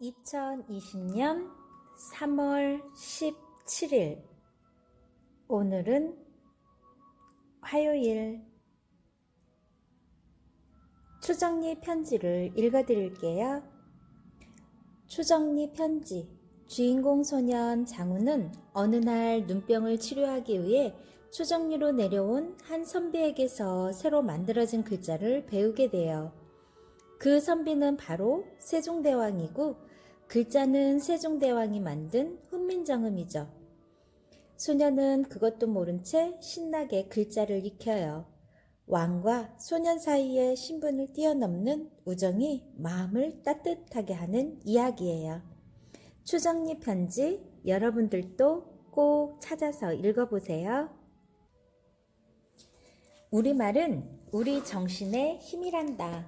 2020년 3월 17일 오늘은 화요일 추정리 편지를 읽어 드릴게요. 추정리 편지 주인공 소년 장우는 어느 날 눈병을 치료하기 위해 추정리로 내려온 한 선비에게서 새로 만들어진 글자를 배우게 돼요. 그 선비는 바로 세종대왕이고 글자는 세종대왕이 만든 훈민정음이죠. 소년은 그것도 모른 채 신나게 글자를 익혀요. 왕과 소년 사이의 신분을 뛰어넘는 우정이 마음을 따뜻하게 하는 이야기예요. 추정리 편지 여러분들도 꼭 찾아서 읽어보세요. 우리말은 우리 정신의 힘이란다.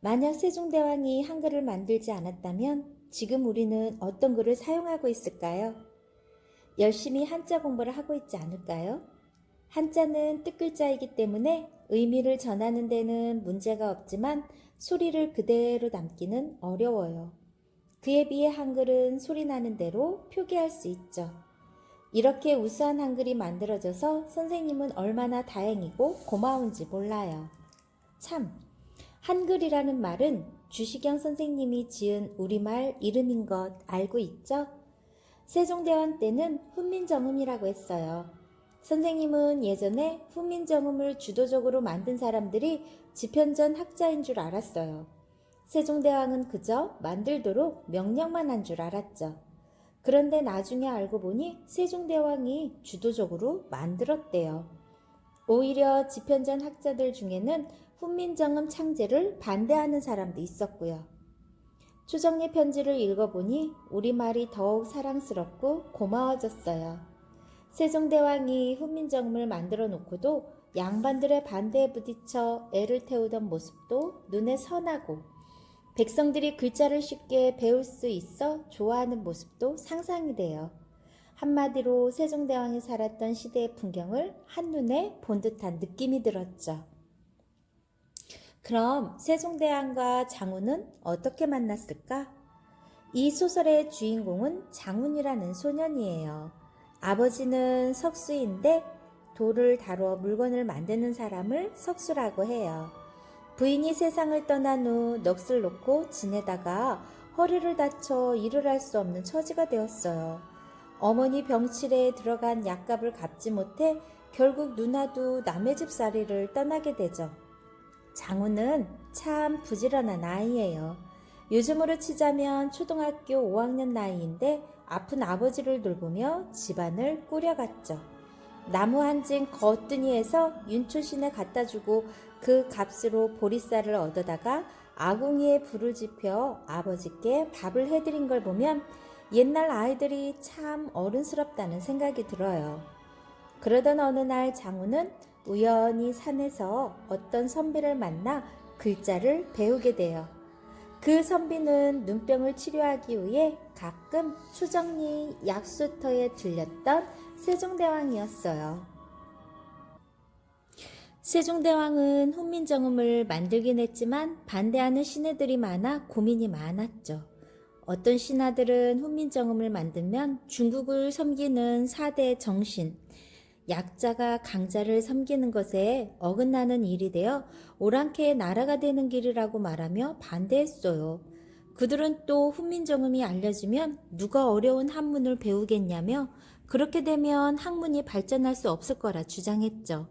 만약 세종대왕이 한글을 만들지 않았다면 지금 우리는 어떤 글을 사용하고 있을까요? 열심히 한자 공부를 하고 있지 않을까요? 한자는 뜻글자이기 때문에 의미를 전하는 데는 문제가 없지만 소리를 그대로 담기는 어려워요. 그에 비해 한글은 소리 나는 대로 표기할 수 있죠. 이렇게 우수한 한글이 만들어져서 선생님은 얼마나 다행이고 고마운지 몰라요. 참, 한글이라는 말은 주시경 선생님이 지은 우리말 이름인 것 알고 있죠? 세종대왕 때는 훈민정음이라고 했어요. 선생님은 예전에 훈민정음을 주도적으로 만든 사람들이 지편전 학자인 줄 알았어요. 세종대왕은 그저 만들도록 명령만 한 줄 알았죠. 그런데 나중에 알고 보니 세종대왕이 주도적으로 만들었대요. 오히려 지편전 학자들 중에는 훈민정음 창제를 반대하는 사람도 있었고요. 추정리 편지를 읽어보니 우리말이 더욱 사랑스럽고 고마워졌어요. 세종대왕이 훈민정음을 만들어 놓고도 양반들의 반대에 부딪혀 애를 태우던 모습도 눈에 선하고 백성들이 글자를 쉽게 배울 수 있어 좋아하는 모습도 상상이 돼요. 한마디로 세종대왕이 살았던 시대의 풍경을 한눈에 본 듯한 느낌이 들었죠. 그럼 세종대왕과 장훈은 어떻게 만났을까? 이 소설의 주인공은 장훈이라는 소년이에요. 아버지는 석수인데 돌을 다뤄 물건을 만드는 사람을 석수라고 해요. 부인이 세상을 떠난 후 넋을 놓고 지내다가 허리를 다쳐 일을 할 수 없는 처지가 되었어요. 어머니 병실에 들어간 약값을 갚지 못해 결국 누나도 남의 집 살이를 떠나게 되죠. 장우는 참 부지런한 아이예요. 요즘으로 치자면 초등학교 5학년 나이인데 아픈 아버지를 돌보며 집안을 꾸려갔죠. 나무 한 진 거뜬히해서 윤초신에 갖다 주고 그 값으로 보리쌀을 얻어다가 아궁이에 불을 지펴 아버지께 밥을 해드린 걸 보면 옛날 아이들이 참 어른스럽다는 생각이 들어요. 그러던 어느 날 장우는 우연히 산에서 어떤 선비를 만나 글자를 배우게 돼요. 그 선비는 눈병을 치료하기 위해 가끔 추정리 약수터에 들렸던 세종대왕이었어요. 세종대왕은 훈민정음을 만들긴 했지만 반대하는 신하들이 많아 고민이 많았죠. 어떤 신하들은 훈민정음을 만들면 중국을 섬기는 사대 정신, 약자가 강자를 섬기는 것에 어긋나는 일이 되어 오랑캐의 나라가 되는 길이라고 말하며 반대했어요. 그들은 또 훈민정음이 알려지면 누가 어려운 한문을 배우겠냐며 그렇게 되면 학문이 발전할 수 없을 거라 주장했죠.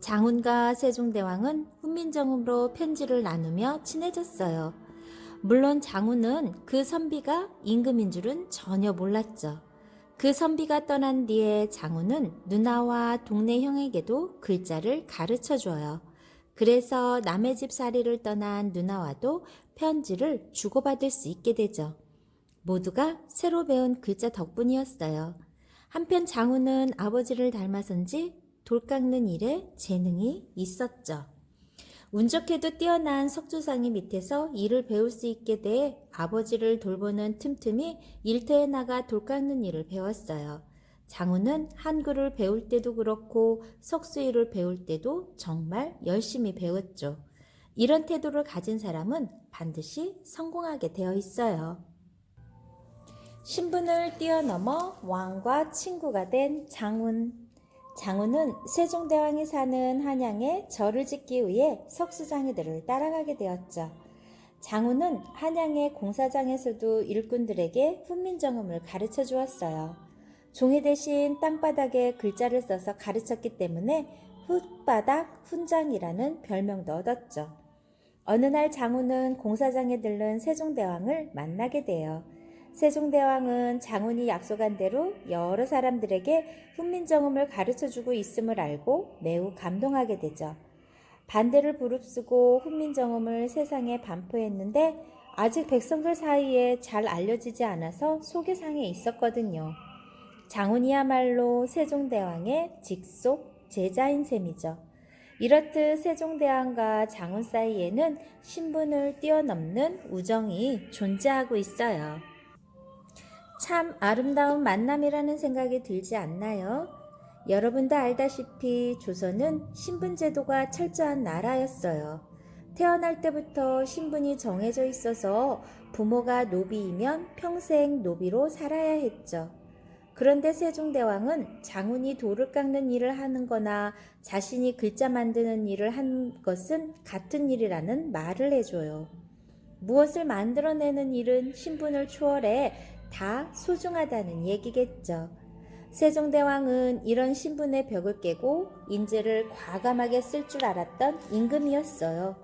장훈과 세종대왕은 훈민정음으로 편지를 나누며 친해졌어요. 물론 장훈은 그 선비가 임금인 줄은 전혀 몰랐죠. 그 선비가 떠난 뒤에 장훈은 누나와 동네 형에게도 글자를 가르쳐 줘요. 그래서 남의 집 살이를 떠난 누나와도 편지를 주고받을 수 있게 되죠. 모두가 새로 배운 글자 덕분이었어요. 한편 장훈은 아버지를 닮아선지 돌 깎는 일에 재능이 있었죠. 운 좋게도 뛰어난 석주상이 밑에서 일을 배울 수 있게 돼 아버지를 돌보는 틈틈이 일터에 나가 돌 깎는 일을 배웠어요. 장우는 한글을 배울 때도 그렇고 석수일을 배울 때도 정말 열심히 배웠죠. 이런 태도를 가진 사람은 반드시 성공하게 되어 있어요. 신분을 뛰어넘어 왕과 친구가 된 장훈. 장훈은 세종대왕이 사는 한양에 절을 짓기 위해 석수장이들을 따라가게 되었죠. 장훈은 한양의 공사장에서도 일꾼들에게 훈민정음을 가르쳐 주었어요. 종이 대신 땅바닥에 글자를 써서 가르쳤기 때문에 훗바닥 훈장이라는 별명도 얻었죠. 어느 날 장훈은 공사장에 들른 세종대왕을 만나게 돼요. 세종대왕은 장훈이 약속한 대로 여러 사람들에게 훈민정음을 가르쳐 주고 있음을 알고 매우 감동하게 되죠. 반대를 부릅쓰고 훈민정음을 세상에 반포했는데 아직 백성들 사이에 잘 알려지지 않아서 소개상에 있었거든요. 장훈이야말로 세종대왕의 직속 제자인 셈이죠. 이렇듯 세종대왕과 장훈 사이에는 신분을 뛰어넘는 우정이 존재하고 있어요. 참 아름다운 만남이라는 생각이 들지 않나요? 여러분도 알다시피 조선은 신분제도가 철저한 나라였어요. 태어날 때부터 신분이 정해져 있어서 부모가 노비이면 평생 노비로 살아야 했죠. 그런데 세종대왕은 장훈이 돌을 깎는 일을 하는 거나 자신이 글자 만드는 일을 한 것은 같은 일이라는 말을 해줘요. 무엇을 만들어내는 일은 신분을 초월해 다 소중하다는 얘기겠죠. 세종대왕은 이런 신분의 벽을 깨고 인재를 과감하게 쓸 줄 알았던 임금이었어요.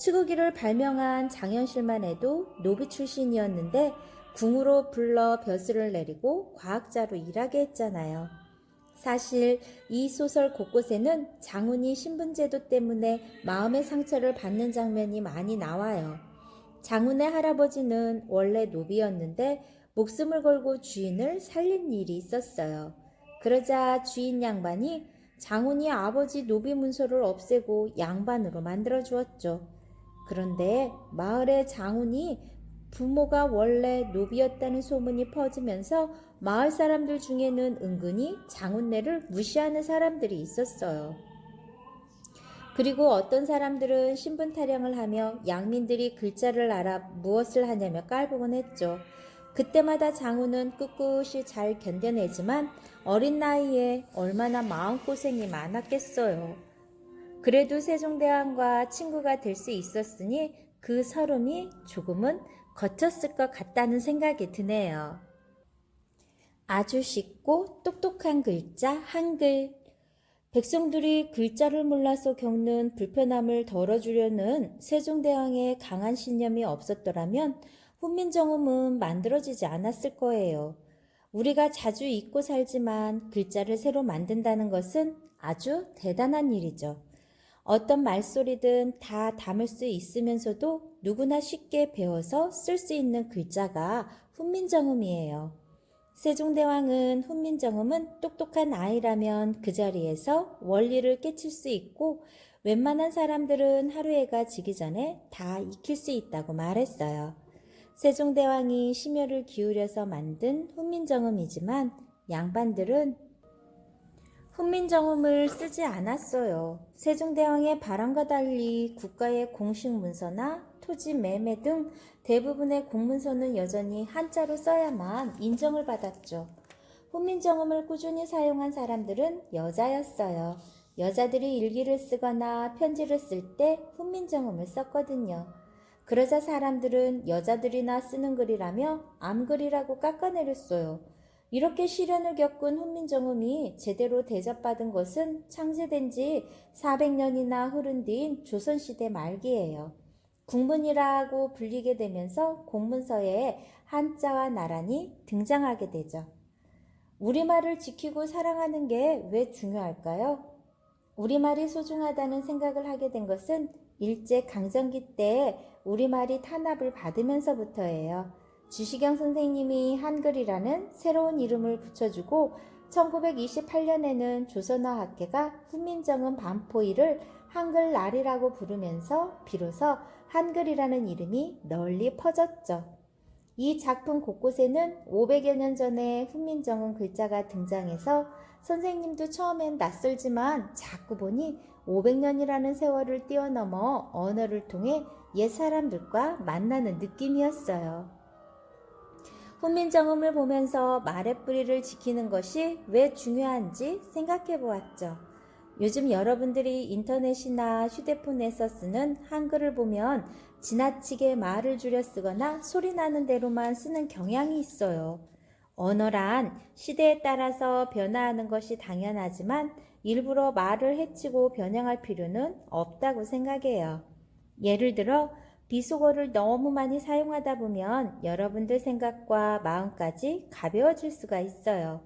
추구기를 발명한 장현실만 해도 노비 출신이었는데 궁으로 불러 벼슬을 내리고 과학자로 일하게 했잖아요. 사실 이 소설 곳곳에는 장훈이 신분제도 때문에 마음의 상처를 받는 장면이 많이 나와요. 장훈의 할아버지는 원래 노비였는데 목숨을 걸고 주인을 살린 일이 있었어요. 그러자 주인 양반이 장훈이 아버지 노비 문서를 없애고 양반으로 만들어 주었죠. 그런데 마을의 장훈이 부모가 원래 노비였다는 소문이 퍼지면서 마을 사람들 중에는 은근히 장훈네를 무시하는 사람들이 있었어요. 그리고 어떤 사람들은 신분 타령을 하며 양민들이 글자를 알아 무엇을 하냐며 깔보곤 했죠. 그때마다 장훈은 꿋꿋이 잘 견뎌내지만 어린 나이에 얼마나 마음고생이 많았겠어요. 그래도 세종대왕과 친구가 될 수 있었으니 그 서름이 조금은 거쳤을 것 같다는 생각이 드네요. 아주 쉽고 똑똑한 글자 한글. 백성들이 글자를 몰라서 겪는 불편함을 덜어주려는 세종대왕의 강한 신념이 없었더라면 훈민정음은 만들어지지 않았을 거예요. 우리가 자주 잊고 살지만 글자를 새로 만든다는 것은 아주 대단한 일이죠. 어떤 말소리든 다 담을 수 있으면서도 누구나 쉽게 배워서 쓸 수 있는 글자가 훈민정음이에요. 세종대왕은 훈민정음은 똑똑한 아이라면 그 자리에서 원리를 깨칠 수 있고 웬만한 사람들은 하루해가 지기 전에 다 익힐 수 있다고 말했어요. 세종대왕이 심혈을 기울여서 만든 훈민정음이지만 양반들은 훈민정음을 쓰지 않았어요. 세종대왕의 바람과 달리 국가의 공식 문서나 토지 매매 등 대부분의 공문서는 여전히 한자로 써야만 인정을 받았죠. 훈민정음을 꾸준히 사용한 사람들은 여자였어요. 여자들이 일기를 쓰거나 편지를 쓸 때 훈민정음을 썼거든요. 그러자 사람들은 여자들이나 쓰는 글이라며 암글이라고 깎아내렸어요. 이렇게 시련을 겪은 훈민정음이 제대로 대접받은 것은 창제된 지 400년이나 흐른 뒤인 조선시대 말기예요. 국문이라고 불리게 되면서 공문서에 한자와 나란히 등장하게 되죠. 우리말을 지키고 사랑하는 게 왜 중요할까요? 우리말이 소중하다는 생각을 하게 된 것은 일제 강점기 때 우리말이 탄압을 받으면서부터예요. 주시경 선생님이 한글이라는 새로운 이름을 붙여주고 1928년에는 조선어학회가 훈민정음 반포일을 한글날이라고 부르면서 비로소 한글이라는 이름이 널리 퍼졌죠. 이 작품 곳곳에는 500여 년 전에 훈민정음 글자가 등장해서 선생님도 처음엔 낯설지만 자꾸 보니 500년이라는 세월을 뛰어넘어 언어를 통해 옛 사람들과 만나는 느낌이었어요. 훈민정음을 보면서 말의 뿌리를 지키는 것이 왜 중요한지 생각해 보았죠. 요즘 여러분들이 인터넷이나 휴대폰에서 쓰는 한글을 보면 지나치게 말을 줄여 쓰거나 소리 나는 대로만 쓰는 경향이 있어요. 언어란 시대에 따라서 변화하는 것이 당연하지만 일부러 말을 해치고 변형할 필요는 없다고 생각해요. 예를 들어 비속어를 너무 많이 사용하다 보면 여러분들 생각과 마음까지 가벼워질 수가 있어요.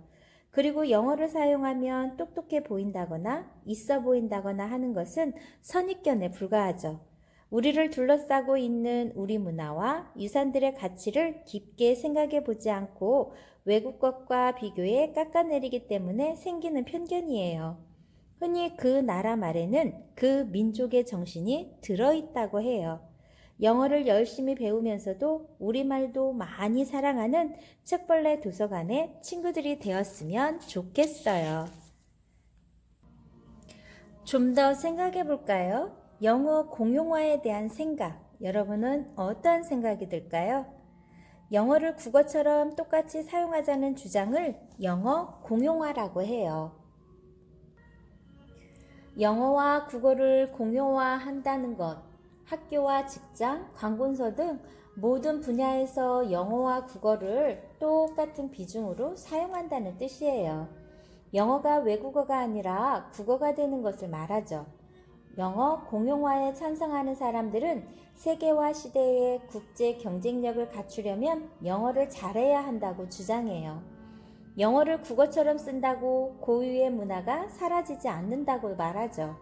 그리고 영어를 사용하면 똑똑해 보인다거나 있어 보인다거나 하는 것은 선입견에 불과하죠. 우리를 둘러싸고 있는 우리 문화와 유산들의 가치를 깊게 생각해 보지 않고 외국 것과 비교해 깎아내리기 때문에 생기는 편견이에요. 흔히 그 나라 말에는 그 민족의 정신이 들어있다고 해요. 영어를 열심히 배우면서도 우리말도 많이 사랑하는 책벌레 도서관의 친구들이 되었으면 좋겠어요. 좀 더 생각해 볼까요? 영어 공용화에 대한 생각. 여러분은 어떤 생각이 들까요? 영어를 국어처럼 똑같이 사용하자는 주장을 영어 공용화라고 해요. 영어와 국어를 공용화한다는 것, 학교와 직장, 관공서 등 모든 분야에서 영어와 국어를 똑같은 비중으로 사용한다는 뜻이에요. 영어가 외국어가 아니라 국어가 되는 것을 말하죠. 영어 공용화에 찬성하는 사람들은 세계화 시대의 국제 경쟁력을 갖추려면 영어를 잘해야 한다고 주장해요. 영어를 국어처럼 쓴다고 고유의 문화가 사라지지 않는다고 말하죠.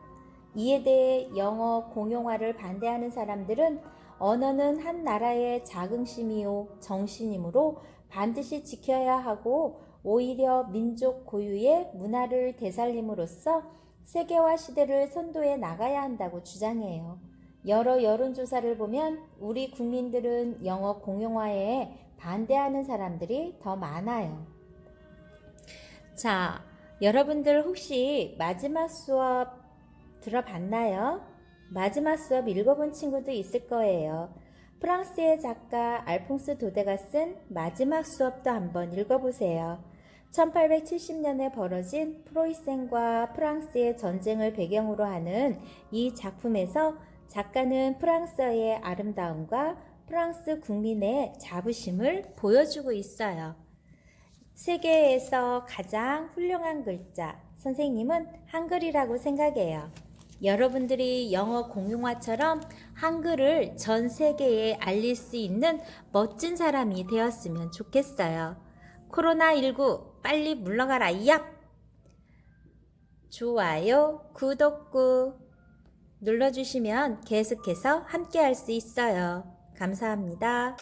이에 대해 영어 공용화를 반대하는 사람들은 언어는 한 나라의 자긍심이요 정신이므로 반드시 지켜야 하고 오히려 민족 고유의 문화를 되살림으로써 세계화 시대를 선도해 나가야 한다고 주장해요. 여러 여론조사를 보면 우리 국민들은 영어 공용화에 반대하는 사람들이 더 많아요. 자, 여러분들 혹시 마지막 수업 들어봤나요? 마지막 수업 읽어본 친구도 있을 거예요. 프랑스의 작가 알퐁스 도데가 쓴 마지막 수업도 한번 읽어보세요. 1870년에 벌어진 프로이센과 프랑스의 전쟁을 배경으로 하는 이 작품에서 작가는 프랑스어의 아름다움과 프랑스 국민의 자부심을 보여주고 있어요. 세계에서 가장 훌륭한 글자, 선생님은 한글이라고 생각해요. 여러분들이 영어 공용화처럼 한글을 전 세계에 알릴 수 있는 멋진 사람이 되었으면 좋겠어요. 코로나19 빨리 물러가라, 얍! 좋아요, 구독구 눌러주시면 계속해서 함께 할 수 있어요. 감사합니다.